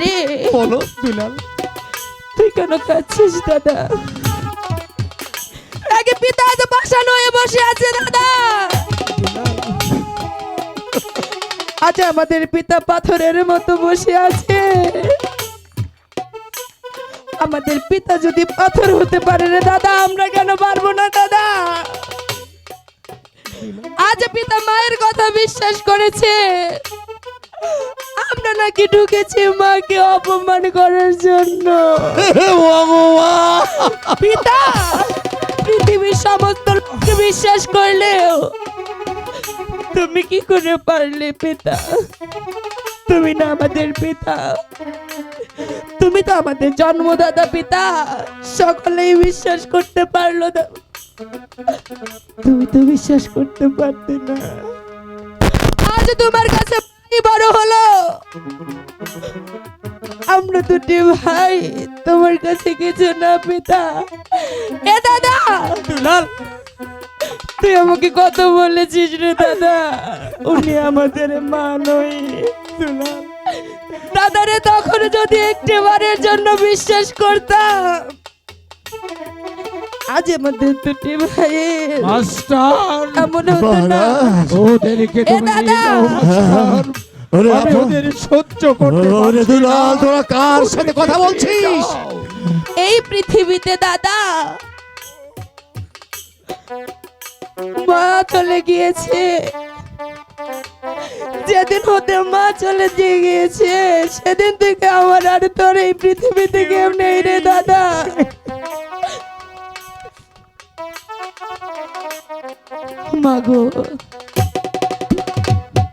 রে বলো দুলাল। তুই কেন কাঁদছিস দাদা? আগে পিতা আজ পাষাণ হয়ে বসে আছে দাদা। আজ আমাদের পিতা পাথরের মতো বসে আছে। আমাদের পিতা যদি পাথর হতে পারে রে দাদা আমরা কেন পারব না দাদা? আজ পিতা মায়ের কথা বিশ্বাস করেছে। আমরা নাকি ঢুকেছে মাকে অপমান করার জন্য। পিতা পৃথিবীর সমস্ত লোককে বিশ্বাস করলেও তুমি কি করে পারলে পিতা? তুমি না আমাদের পিতা। তুমি তো আমাদের জন্মদাতা পিতা। সকলেই বিশ্বাস করতে পারল না। তুমি তো বিশ্বাস করতে পারতে না। আজ তোমার কাছে বড় হলো? আমরা দুটি ভাই তোমার কাছে কিছু না পিতা। এ দাদা! দুলাল তুই আমাকে কত বলেছিস রে দাদা? উনি আমাদের মা নই। দুলাল দাদারে তখন যদি একটি বারের জন্য বিশ্বাস করতাম আজ আমাদের দুটি ভাই মাস্টার। এমন হতো না। ওদেরকে তুমি দাদা! নিয়ে যাও, মাস্টার। ওরে ওদের সহ্য করতে ওরে দুলাল তোরা কার সাথে কথা বলছিস? এই পৃথিবীতে দাদা। মা চলে গিয়েছে। যেদিন হতে মা চলে দিয়ে গিয়েছে সেদিন থেকে আমার আর তোর এই পৃথিবীতে কেউ নেই রে দাদা। মাগো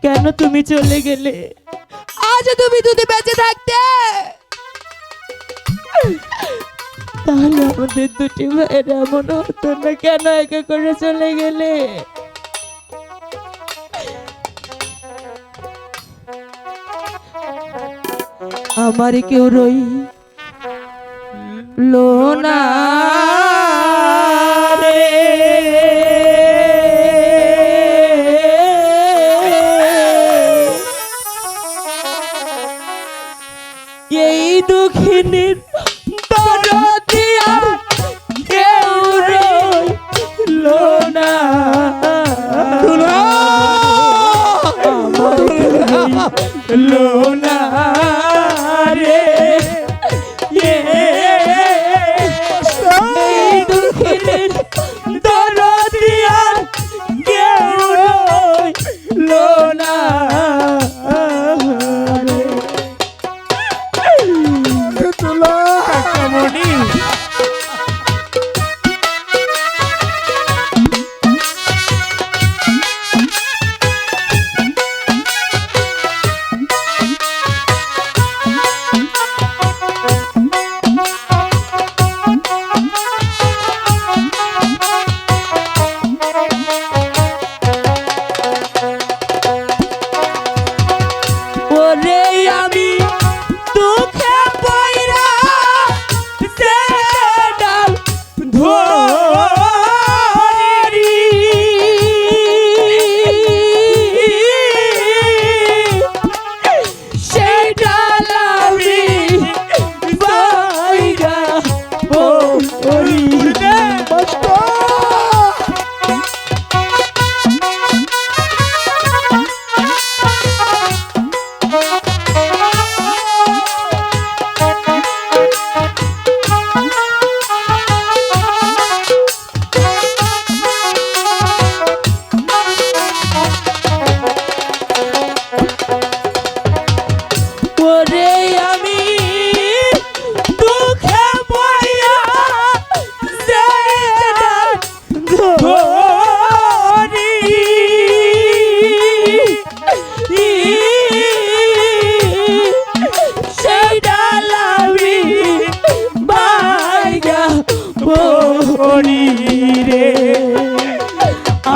কেন তুমি চলে গেলে? আজ তুমি যদি বেঁচে থাকতে। তাহলে আমাদের দুটি ভাইয়ের এমন হতো না কেন একা করে চলে গেলে? আমার কেউ রই লোনা। এই দুঃখিনীর দরদিয়া কেউ রইল না। লোনা।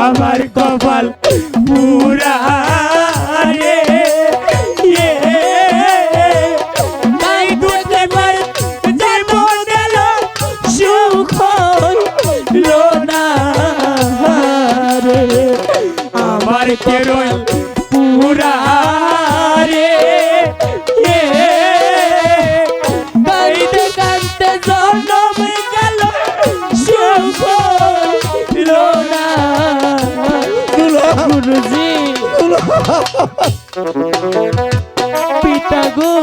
আমার কপাল পুরা পিতা গো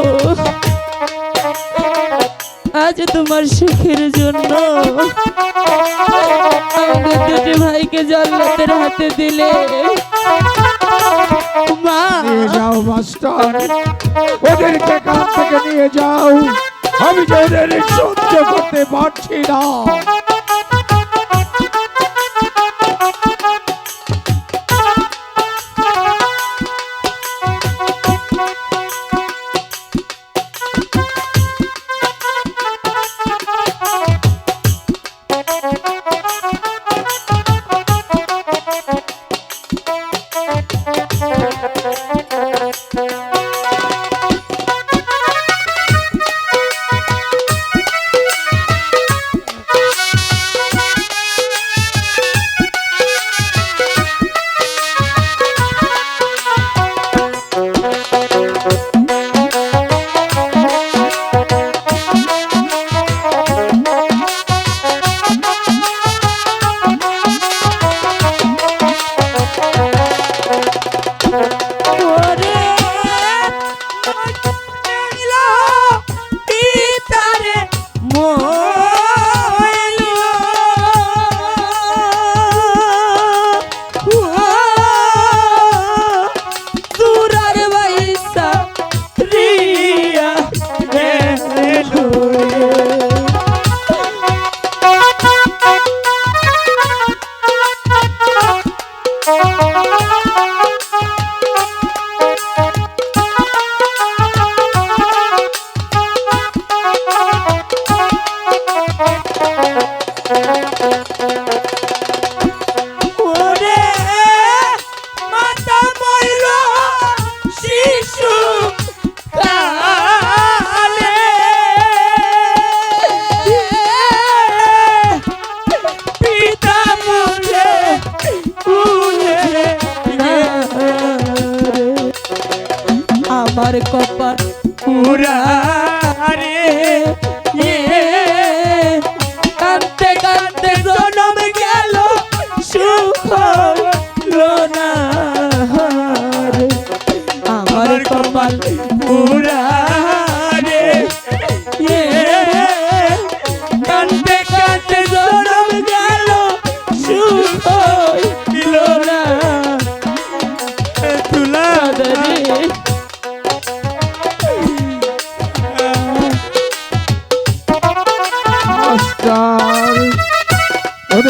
আজ তোমার সুখের জন্য আমাদের দুটি ভাইকে জল্লাদের হাতে দিলে। মা। যাও, মাস্টার। ওদেরকে কান থেকে নিয়ে যাও। আমি যে ওদের সহ্য করতে পারছি না।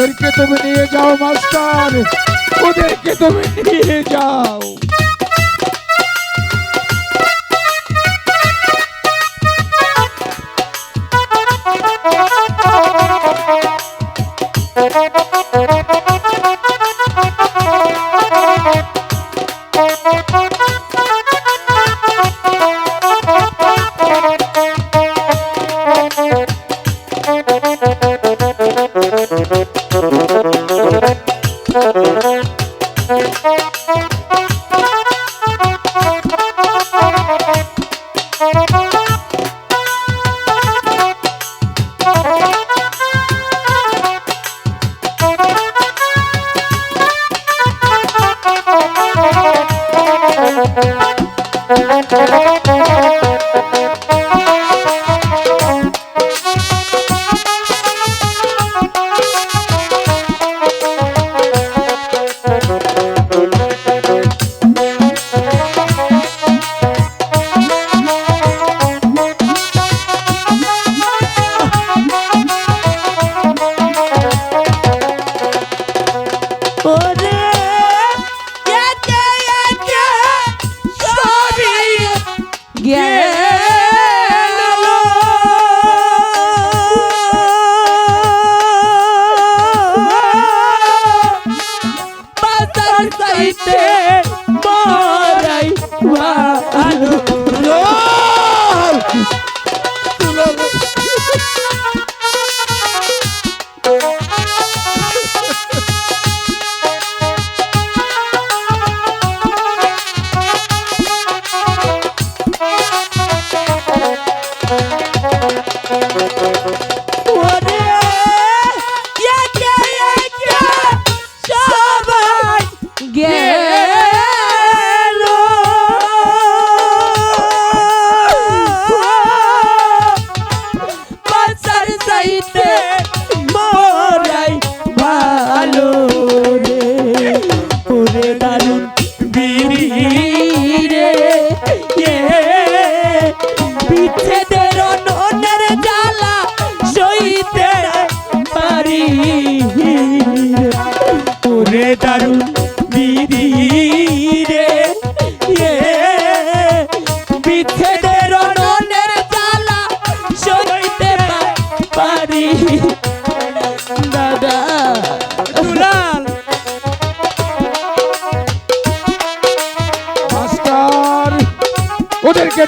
ওদেরকে তুমি নিয়ে যাও মাস্টার ওদেরকে তুমি নিয়ে যাও ¡Gracias!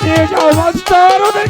নিয়ে যাও মাস্টার ওদের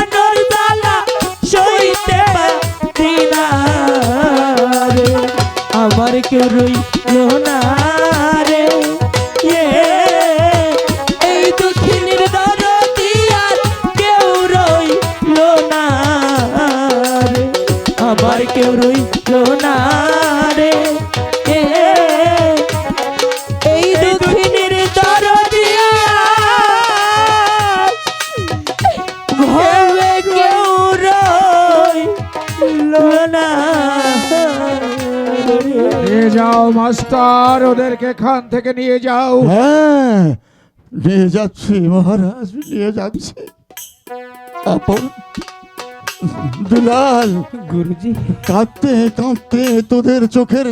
থেকে রই যাও মাস্টার ওদেরকে খান থেকে নিয়ে যাও। হ্যাঁ নিয়ে যাচ্ছি মহারাজ নিয়ে যাচ্ছি। আপন দুলাল গুরুজি। কাঁদতে কাঁদতে তোদের চোখের